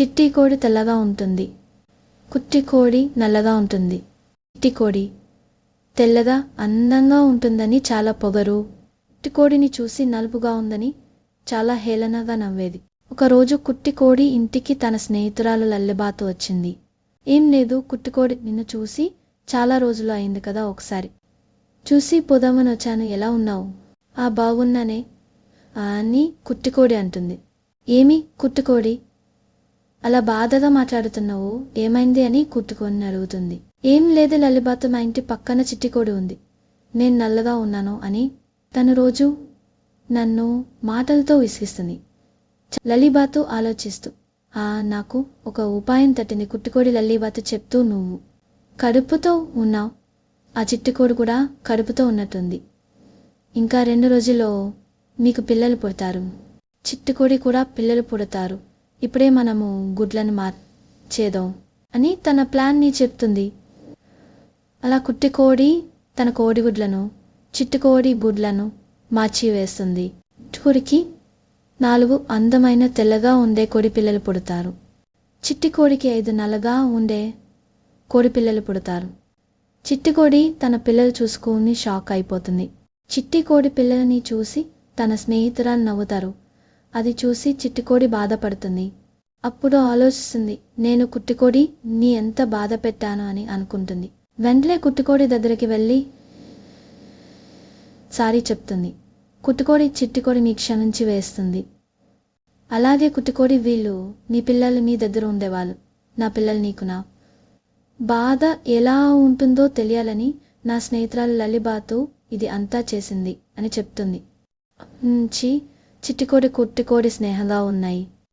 చిట్టి కోడి తెల్లగా ఉంటుంది. కుట్టి కోడి నల్లగా ఉంటుంది. చిట్టి కోడి తెల్లగా అందంగా ఉంటుందని చాలా పొగరు. కుట్టి కోడిని చూసి నలుపుగా ఉందని చాలా హేళనగా నవ్వేది. ఒకరోజు కుట్టి కోడి ఇంటికి తన స్నేహితురాలు లల్లెబాతో వచ్చింది. ఏం లేదు కుట్టికోడి నిన్ను చూసి చాలా రోజులు అయింది కదా ఒకసారి. చూసి పోదామని వచ్చాను ఎలా ఉన్నావు? ఆ బాగున్నానే అని కుట్టికోడి అంటుంది. ఏమి కుట్టుకోడి అలా బాధగా మాట్లాడుతున్నావు? ఏమైంది అని కుట్టుకొని అడుగుతుంది. ఏం లేదు లలిబాత మా ఇంటి పక్కన చిట్టికోడి ఉంది. నేను నల్లగా ఉన్నాను అని తను రోజు నన్ను మాటలతో విసిగిస్తుంది. లలిబాతు ఆలోచిస్తూ ఆ నాకు ఒక ఉపాయం తట్టింది కుట్టుకోడి లల్లిబాతు చెప్తూ నువ్వు. కడుపుతో ఉన్నావు. ఆ చిట్టుకోడి కూడా కడుపుతో ఉన్నట్టుంది. ఇంకా రెండు రోజుల్లో మీకు పిల్లలు పుడతారు. చిట్టుకోడి కూడా పిల్లలు పుడతారు. ఇప్పుడే మనము గుడ్లను మార్చేదాం అని తన ప్లాన్ని చెప్తుంది. అలా కుట్టి కోడి తన కోడి గుడ్లను చిట్టుకోడి గుడ్లను మార్చి వేస్తుంది చిట్టుకోడికి నాలుగు అందమైన తెల్లగా ఉండే కోడి పిల్లలు పుడతారు. చిట్టి కోడికి ఐదు నల్లగా ఉండే కోడి పిల్లలు పుడతారు. చిట్టి కోడి తన పిల్లలు చూసుకుని షాక్ అయిపోతుంది. చిట్టి కోడి పిల్లలని చూసి తన స్నేహితురాలు నవ్వుతారు. అది చూసి చిట్టుకోడి బాధపడుతుంది. అప్పుడు ఆలోచిస్తుంది నేను కుట్టికోడి నీ ఎంత బాధ పెట్టాను అని అనుకుంటుంది. వెంటనే కుట్టికోడి దగ్గరికి వెళ్ళి సారీ చెప్తుంది. కుట్టుకోడి చిట్టుకోడి నీ క్షమించి వేస్తుంది. అలాగే కుట్టుకోడి వీళ్ళు నీ పిల్లలు మీ దగ్గర ఉండేవాళ్ళు. నా పిల్లలు నీకునా? బాధ ఎలా ఉంటుందో తెలియాలని నా స్నేహితురాలు లలిబాతు ఇది అంతా చేసింది అని చెప్తుంది. నుంచి చిట్టుకోడి కుట్టుకోడి స్నేహంగా ఉన్నాయి.